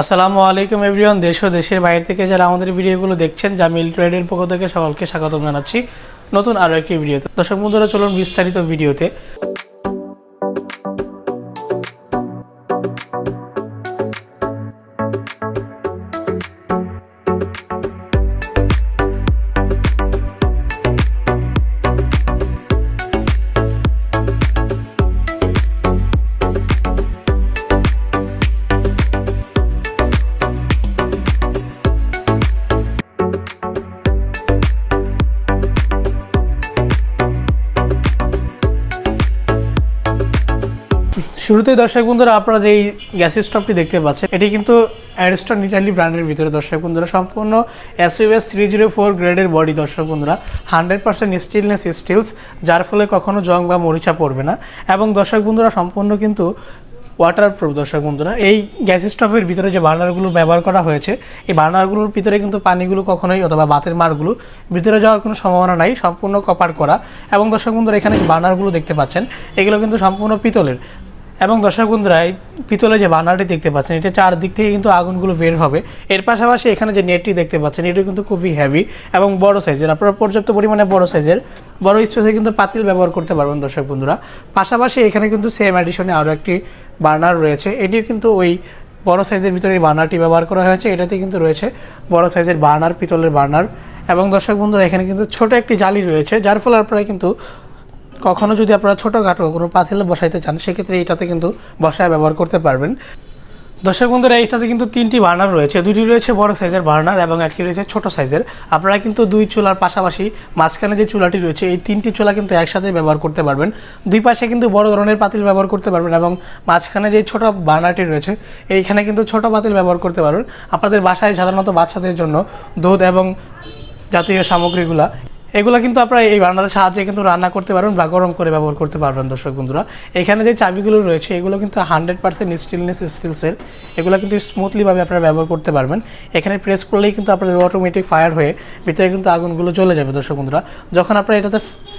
আসসালামু আলাইকুম এভরিওয়ান, দেশ ও দেশের বাইরে থেকে যারা আমাদের ভিডিওগুলো দেখছেন যা মিল ট্রেডের পক্ষ থেকে সকলকে স্বাগতম জানাচ্ছি নতুন আরও একটি ভিডিওতে। দর্শক বন্ধুরা, চলুন বিস্তারিত ভিডিওতে। শুরুতেই দর্শক বন্ধুরা, আপনারা যে গ্যাস স্টোভটি দেখতে পাচ্ছেন, এটি কিন্তু অ্যারিস্টন ইটালি ব্র্যান্ডের ভিতরে দর্শক বন্ধুরা, সম্পূর্ণ এসইউএস থ্রি জিরো ফোর গ্রেডের বডি দর্শক বন্ধুরা। হান্ড্রেড পার্সেন্ট স্টিলনেস স্টিলস যার ফলে কখনো জং বা মরিচা পড়বে না। এবং দর্শক বন্ধুরা, সম্পূর্ণ কিন্তু ওয়াটার প্রুফ দর্শক বন্ধুরা। এই গ্যাস স্টোভের ভিতরে যে বার্নারগুলো ব্যবহার করা হয়েছে, এই বার্নারগুলোর ভিতরে কিন্তু পানিগুলো কখনোই অথবা বাতের মারগুলো ভিতরে যাওয়ার কোনো সম্ভাবনা নাই, সম্পূর্ণ কপার করা। এবং দর্শক বন্ধুরা, এখানে যে বার্নারগুলো দেখতে পাচ্ছেন, এগুলো কিন্তু সম্পূর্ণ পিতলের। এবং দর্শক বন্ধুরা পিতলে যে বার্নারটি দেখতে পাচ্ছেন, এটা চারদিক থেকে কিন্তু আগুনগুলো বের হবে। এর পাশাপাশি এখানে যে নেটটি দেখতে পাচ্ছেন এটি কিন্তু খুবই হেভি এবং বড় সাইজের আপনারা পর্যাপ্ত পরিমাণে বড় সাইজের বড় স্পেসে কিন্তু পাতিল ব্যবহার করতে পারবেন দর্শক বন্ধুরা পাশাপাশি এখানে কিন্তু সেম অ্যাডিশনে আরও একটি বার্নার রয়েছে। এটিও কিন্তু ওই বড় সাইজের ভিতরে এই বার্নারটি ব্যবহার করা হয়েছে। এটাতে কিন্তু রয়েছে বড় সাইজের বার্নার, পিতলের বার্নার এবং দর্শক বন্ধুরা এখানে কিন্তু ছোট একটি জালি রয়েছে, যার ফলে আপনারা কিন্তু কখনো যদি আপনারা ছোটোখাটো কোনো পাতিলে বসাইতে চান, সেক্ষেত্রে এইটাতে কিন্তু বসায় ব্যবহার করতে পারবেন। দর্শক বন্ধুরা, এইটাতে কিন্তু তিনটি বার্নার রয়েছে। দুটি রয়েছে বড় সাইজের বার্নার এবং একটি রয়েছে ছোট সাইজের। আপনারা কিন্তু দুই চুলার পাশাপাশি মাঝখানে যে চুলাটি রয়েছে, এই তিনটি চুলা কিন্তু একসাথে ব্যবহার করতে পারবেন। দুই পাশে কিন্তু বড় ধরনের পাতিল ব্যবহার করতে পারবেন এবং মাঝখানে যে ছোট বার্নারটি রয়েছে, এইখানে কিন্তু ছোট পাতিল ব্যবহার করতে পারবেন। আপনাদের বাসায় সাধারণত বাচ্চাদের জন্য দুধ এবং জাতীয় সামগ্রীগুলা এগুলো কিন্তু আপনারা এই বার্নারের সাহায্যে কিন্তু রান্না করতে পারবেন বা গরম করে ব্যবহার করতে পারবেন দর্শক বন্ধুরা। এখানে যে চাবিগুলো রয়েছে, এগুলো কিন্তু হান্ড্রেড পার্সেন্ট স্টিলনেস স্টিলসের এগুলো কিন্তু স্মুথলিভাবে আপনারা ব্যবহার করতে পারবেন। এখানে প্রেস করলেই কিন্তু আপনাদের অটোমেটিক ফায়ার হয়ে ভিতরে কিন্তু আগুনগুলো চলে যাবে দর্শক বন্ধুরা। যখন আপনারা এটাতে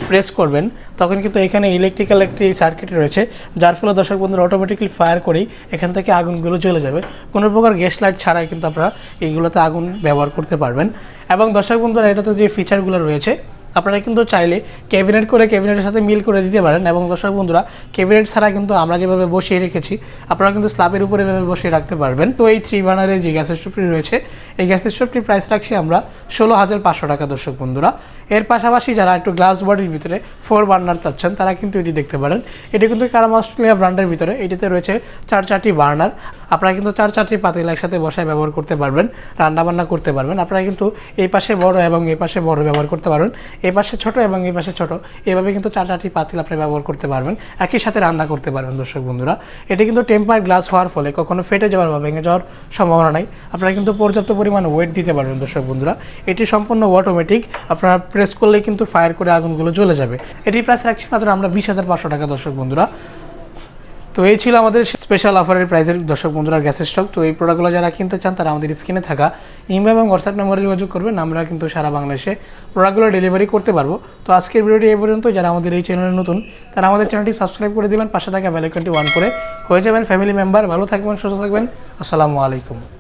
প্রেস করবেন, তখন কিন্তু এখানে ইলেকট্রিক্যাল একটি সার্কিট রয়েছে, যার ফলে দর্শক বন্ধুরা অটোমেটিকলি ফায়ার করেই এখান থেকে আগুনগুলো চলে যাবে। কোনো প্রকার গ্যাস লাইট ছাড়াই কিন্তু আপনারা এইগুলোতে আগুন ব্যবহার করতে পারবেন। এবং দর্শক বন্ধুরা, এটাতে যে ফিচারগুলো রয়েছে আপনারা কিন্তু চাইলে ক্যাবিনেট করে ক্যাবিনেটের সাথে মিল করে দিতে পারেন এবং দর্শক বন্ধুরা ক্যাবিনেট ছাড়া কিন্তু আমরা যেভাবে বসিয়ে রেখেছি, আপনারা কিন্তু স্ল্যাবের উপরে এভাবে বসিয়ে রাখতে পারবেন। তো এই থ্রি বার্নারের যে গ্যাসের স্টোভটি রয়েছে, এই গ্যাসের স্টোভটির প্রাইস রাখছি আমরা ষোলো হাজার পাঁচশো টাকা, দর্শক বন্ধুরা। এর পাশাপাশি যারা একটু গ্লাস বডির ভিতরে ফোর বার্নার চাচ্ছেন, তারা কিন্তু এটি দেখতে পারেন। এটি কিন্তু কারাম অস্ট্রেলিয়া ব্র্যান্ডের ভিতরে, এটিতে রয়েছে চার চারটি বার্নার আপনারা কিন্তু চার চারটি পাতিল একসাথে বসায় ব্যবহার করতে পারবেন রান্না বান্না করতে পারবেন। আপনারা কিন্তু এই পাশে বড় এবং এই পাশে বড় ব্যবহার করতে পারবেন। এই পাশে ছোট এবং এই পাশে ছোট, এভাবে কিন্তু চার চারটি পাতিল আপনি ব্যবহার করতে পারবেন। একই সাথে রান্না করতে পারবেন, দর্শক বন্ধুরা। এটি কিন্তু টেম্পার গ্লাস হওয়ার ফলে কখনো ফেটে যাওয়ার বা ভেঙে যাওয়ার সম্ভাবনা নাই। আপনারা কিন্তু পর্যাপ্ত পরিমাণ ওয়েট দিতে পারবেন, দর্শক বন্ধুরা। এটি সম্পূর্ণ অটোমেটিক আপনারা প্রেস করলেই কিন্তু ফায়ার করে আগুনগুলো জ্বলে যাবে। এটি প্রাইস রাখছি মাত্র আমরা বিশ হাজার পাঁচশো টাকা, দর্শক বন্ধুরা। তো এই ছিল আমাদের স্পেশাল অফারের প্রাইজের দর্শক বন্ধুরা গ্যাসের স্টক তো এই প্রোডাক্টগুলো যারা কিনতে চান, তারা আমাদের স্ক্রিনে থাকা ইমেল এবং হোয়াটসঅ্যাপ নম্বরে যোগাযোগ করবেন। আমরা কিন্তু সারা বাংলাদেশে প্রোডাক্টগুলো ডেলিভারি করতে পারব। তো আজকের ভিডিওটি এই পর্যন্ত। যারা আমাদের এই চ্যানেলে নতুন, তারা আমাদের চ্যানেলটি সাবস্ক্রাইব করে দেবেন। পাশে থাকা বেলাইকনটি ওয়ান করে। হয়ে যাবেন ফ্যামিলি মেম্বার ভালো থাকবেন, সুস্থ থাকবেন। আসসালামু আলাইকুম।